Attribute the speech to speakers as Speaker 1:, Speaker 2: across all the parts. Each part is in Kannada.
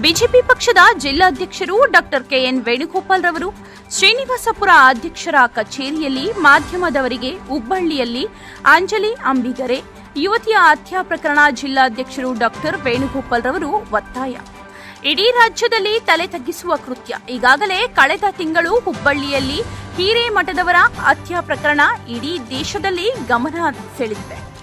Speaker 1: ಬಿಜೆಪಿ ಪಕ್ಷದ ಜಿಲ್ಲಾಧ್ಯಕ್ಷರು ಡಾಕ್ಟರ್ ಕೆಎನ್ ವೇಣುಗೋಪಾಲ್ ರವರು, ಶ್ರೀನಿವಾಸಪುರ ಅಧ್ಯಕ್ಷರ ಕಚೇರಿಯಲ್ಲಿ ಮಾಧ್ಯಮದವರಿಗೆ ಹುಬ್ಬಳ್ಳಿಯಲ್ಲಿ ಅಂಜಲಿ ಅಂಬಿಗರೆ ಯುವತಿಯ ಹತ್ಯಾ ಪ್ರಕರಣ ಜಿಲ್ಲಾಧ್ಯಕ್ಷರು ಡಾಕ್ಟರ್ ವೇಣುಗೋಪಾಲ್ ರವರು ಒತ್ತಾಯ. ಇಡೀ ರಾಜ್ಯದಲ್ಲಿ ತಲೆ ತಗ್ಗಿಸುವ ಕೃತ್ಯ. ಈಗಾಗಲೇ ಕಳೆದ ತಿಂಗಳು ಹುಬ್ಬಳ್ಳಿಯಲ್ಲಿ ಹಿರೇಮಠದವರ ಹತ್ಯಾ ಪ್ರಕರಣ ಇಡೀ ದೇಶದಲ್ಲಿ ಗಮನ ಸೆಳೆದಿದೆ.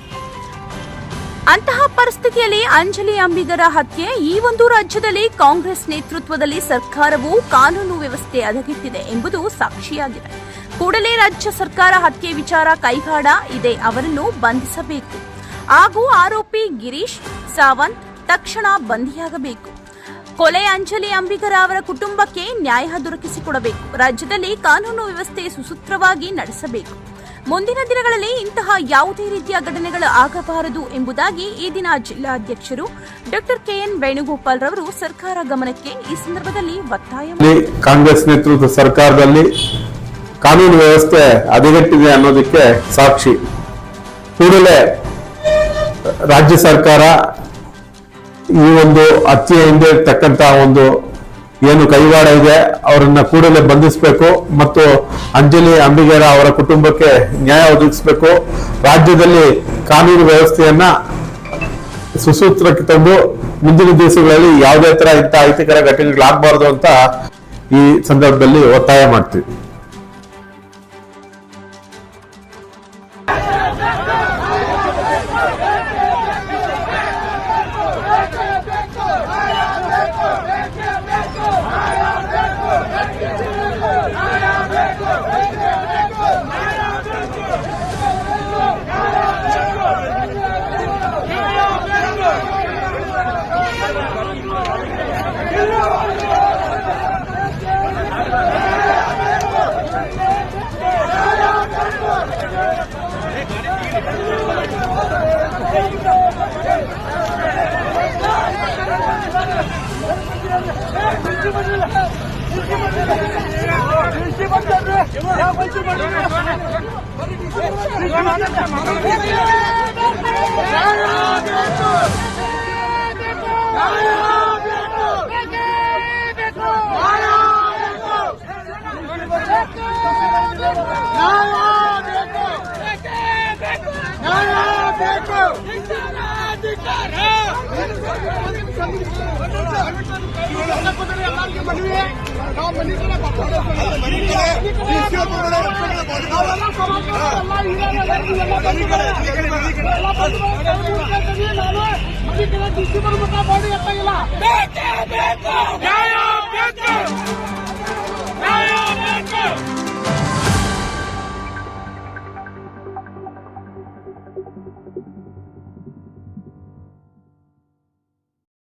Speaker 1: ಅಂತಹ ಪರಿಸ್ಥಿತಿಯಲ್ಲಿ ಅಂಜಲಿ ಅಂಬಿಗರ ಹತ್ಯೆ ಈ ಒಂದು ರಾಜ್ಯದಲ್ಲಿ ಕಾಂಗ್ರೆಸ್ ನೇತೃತ್ವದಲ್ಲಿ ಸರ್ಕಾರವು ಕಾನೂನು ವ್ಯವಸ್ಥೆ ಹದಗೆಟ್ಟಿದೆ ಎಂಬುದು ಸಾಕ್ಷಿಯಾಗಿದೆ. ಕೂಡಲೇ ರಾಜ್ಯ ಸರ್ಕಾರ ಹತ್ಯೆ ವಿಚಾರ ಕೈಗಾಡ, ಇದೆ ಅವರನ್ನು ಬಂಧಿಸಬೇಕು. ಹಾಗೂ ಆರೋಪಿ ಗಿರೀಶ್, ಸಾವಂತ್ ತಕ್ಷಣ ಬಂಧಿಯಾಗಬೇಕು. ಕೊಲೆ ಅಂಜಲಿ ಅಂಬಿಗರ ಅವರ ಕುಟುಂಬಕ್ಕೆ ನ್ಯಾಯ ದೊರಕಿಸಿಕೊಡಬೇಕು. ರಾಜ್ಯದಲ್ಲಿ ಕಾನೂನು ವ್ಯವಸ್ಥೆ ಸುಸೂತ್ರವಾಗಿ ನಡೆಸಬೇಕು. ಮುಂದಿನ ದಿನಗಳಲ್ಲಿ ಇಂತಹ ಯಾವುದೇ ರೀತಿಯ ಘಟನೆಗಳು ಆಗಬಾರದು ಎಂಬುದಾಗಿ ಈ ದಿನ ಜಿಲ್ಲಾಧ್ಯಕ್ಷರು ಡಾಕ್ಟರ್ ಕೆಎನ್ ವೇಣುಗೋಪಾಲ್ ರವರು ಸರ್ಕಾರ ಗಮನಕ್ಕೆ ಈ ಸಂದರ್ಭದಲ್ಲಿ ಒತ್ತಾಯ
Speaker 2: ಕಾಂಗ್ರೆಸ್ ನೇತೃತ್ವದ ಸರ್ಕಾರದಲ್ಲಿ ಕಾನೂನು ವ್ಯವಸ್ಥೆ ಹದಗೆಟ್ಟಿದೆ ಅನ್ನೋದಕ್ಕೆ ಸಾಕ್ಷಿ. ಕೂಡಲೇ ರಾಜ್ಯ ಸರ್ಕಾರ ಈ ಒಂದು ಹತ್ಯೆ ಹಿಂದೆ ಇರ್ತಕ್ಕಂತ ಒಂದು ಏನು ಕೈವಾಡ ಇದೆ, ಅವರನ್ನ ಕೂಡಲೇ ಬಂಧಿಸಬೇಕು ಮತ್ತು ಅಂಜಲಿ ಅಂಬಿಗೇರ ಅವರ ಕುಟುಂಬಕ್ಕೆ ನ್ಯಾಯ ಒದಗಿಸಬೇಕು. ರಾಜ್ಯದಲ್ಲಿ ಕಾನೂನು ವ್ಯವಸ್ಥೆಯನ್ನ ಸುಸೂತ್ರಕ್ಕೆ ತಂದು ಮುಂದಿನ ದಿವಸಗಳಲ್ಲಿ ಯಾವುದೇ ತರ ಇಂಥ ಅಹಿತಕರ ಘಟನೆಗಳಾಗಬಾರದು ಅಂತ ಈ ಸಂದರ್ಭದಲ್ಲಿ ಒತ್ತಾಯ ಮಾಡ್ತೀವಿ. Hallelujah!
Speaker 3: ನ್ಯಾಯ ಬೇಕು